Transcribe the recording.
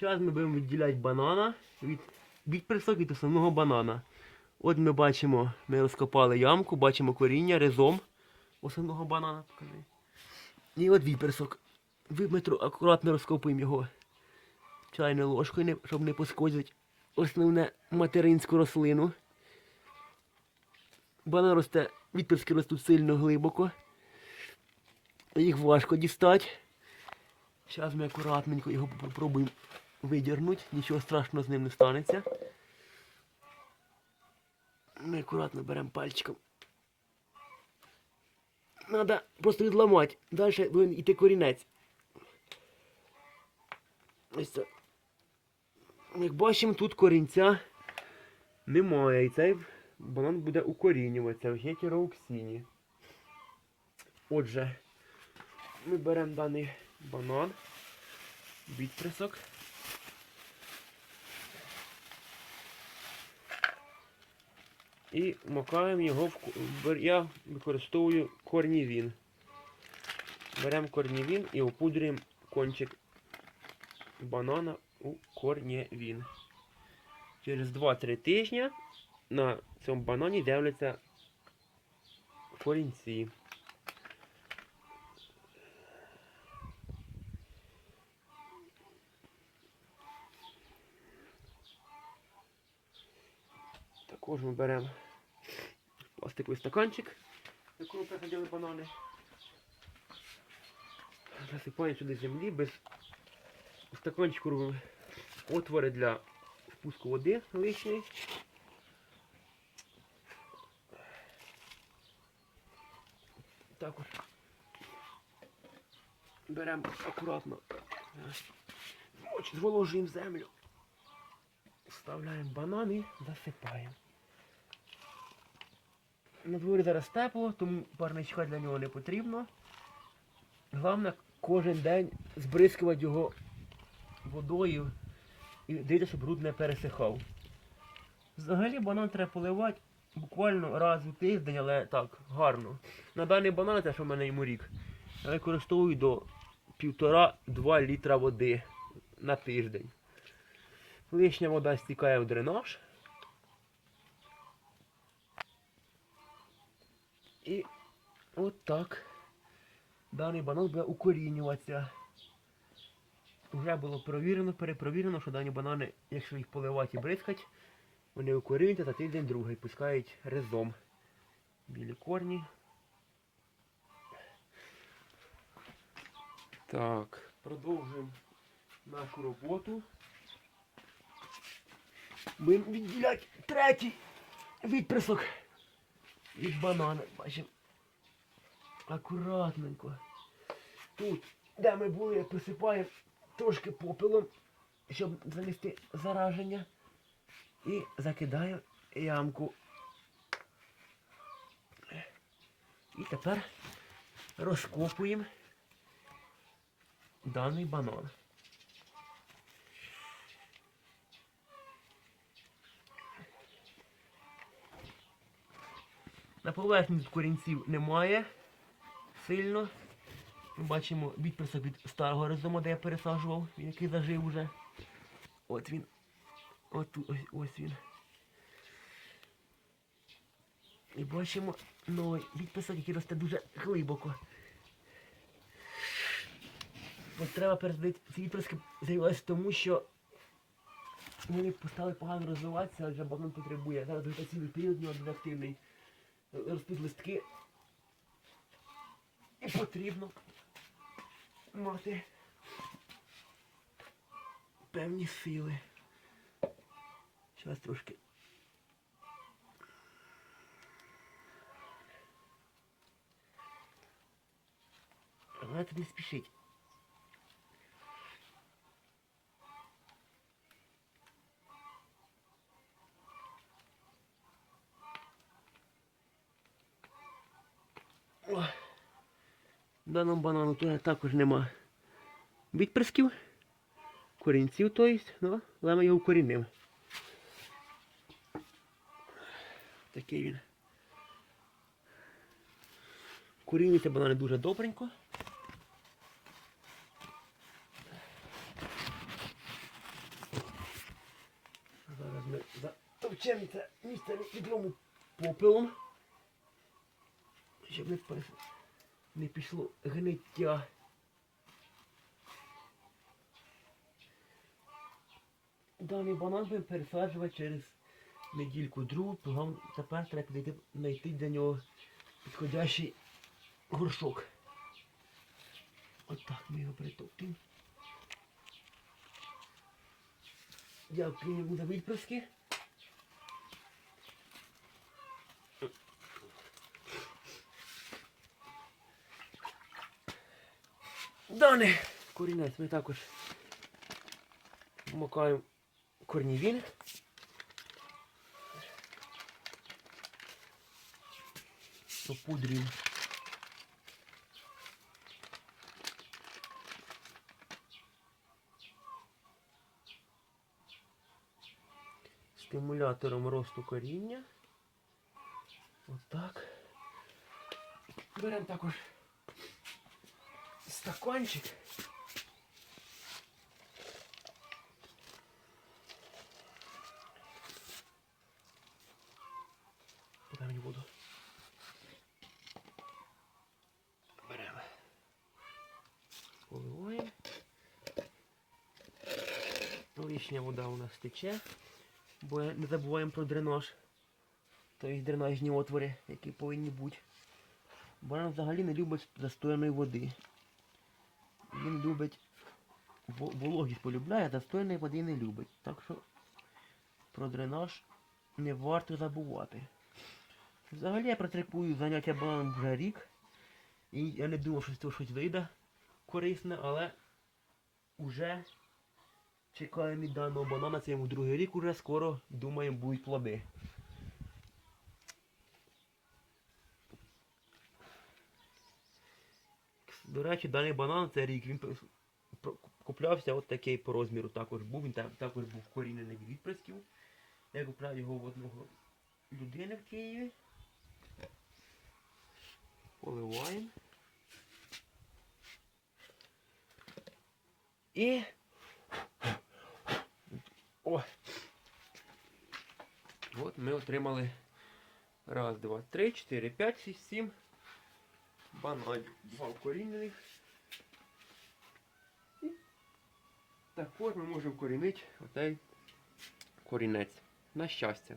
Зараз ми будемо відділяти банана від, від присок від основного банана. От ми бачимо, ми розкопали ямку, бачимо коріння ризом основного банана. Покажи. І от відперсок. Ви ми акуратно розкопуємо його чайною ложкою, щоб не пошкодити основне материнську рослину. Банан росте, відперски ростуть сильно глибоко. Їх важко дістати. Зараз ми акуратненько його попробуємо видірнути, нічого страшного з ним не станеться. Ми акуратно беремо пальчиком. Надо просто відламати. Далі повинен йти корінець. Ось це. Як бачимо, тут корінця немає. І цей банан буде укорінюватися в гетероуксині. Отже, ми беремо даний банан, відприсок. І макаємо його в Я використовую корнівін. Беремо корнівін і опудрюємо кончик банана у корнівін. Через 2-3 тижні на цьому банані з'являться корінці. Також ми беремо пластиковий стаканчик, якому посадили банани. Засипаємо сюди землі, без стаканчику робимо отвори для впуску води лишньої. Також беремо акуратно, очі зволожуємо землю. Вставляємо банани, засипаємо. На дворі зараз тепло, тому парничка для нього не потрібно. Головне кожен день збризкувати його водою і дивитися, щоб груд не пересихав. Взагалі банан треба поливати буквально раз у тиждень, але так, гарно. На даний банан, те, що в мене йому рік, я використовую до 1,5-2 літра води на тиждень. Лишня вода стікає в дренаж. І от так даний банан буде укорінюватися. Вже було провірено, перепровірено, що дані банани, якщо їх поливати і бризкати, вони укорінюються за тиждень другий, пускають резом. Білі корні. Так, продовжуємо нашу роботу. Будемо відділяти третій відприсок від банана. Бачимо. Акуратненько. Тут, де ми були, присипаємо трошки попелом, щоб занести зараження. І закидаємо ямку. І тепер розкопуємо даний банан. На поверхні тут корінців немає сильно. Ми бачимо відприсок від старого резому, де я пересаджував, який зажив уже. От він. От тут, ось, ось він. І бачимо новий відписок, який росте дуже глибоко. От треба передати, ці відписки з'явилися тому, що вони стали погано розвиватися, адже банан потребує. Зараз вегетаційний період у. Ростуть листки. І потрібно мати певні сили. Зараз трошки. Але не спішіть. Даному банану тут також нема відприсків, корінців, то є, ну, але ми його корінним. Такий він. Корінюється банани дуже добренько. Зараз ми затовчемо це місце відрому попелом, щоб не пересадити не пішло гниття. Даний банан будемо пересаджувати через недільку другу, то вам тепер треба підійти знайти для нього підходящий горшок. Отак ми його притоптимо. Дякую йому за відпрыски. Дане корінець ми також вмикаємо корнівін. Опудрюємо. Стимулятором росту коріння. Отак. Беремо також стаканчик. Подай мені воду. Беремо. Поливаємо. Лишня вода у нас тече, бо не забуваємо про дренаж. Тобто дренажні отвори, які повинні бути. Банан взагалі не любить застояної води. Він любить вологість полюбляє, застояної води не любить. Так що про дренаж не варто забувати. Взагалі я практикую заняття бананом вже рік. І я не думав, що з цього щось вийде корисне, але вже чекаємо від даного банана, це йому другий рік уже скоро думаємо будуть плоди. До речі, даний банан це рік. Він куплявся от такий по розміру також був. Він також був корінений від відприсків. Я купляв його в одного людини в Києві. Поливаємо. І. О! От ми отримали раз, два, три, чотири, п'ять, шість, сім бананів. Два укорінених. І також ми можемо корінити отей корінець. На щастя.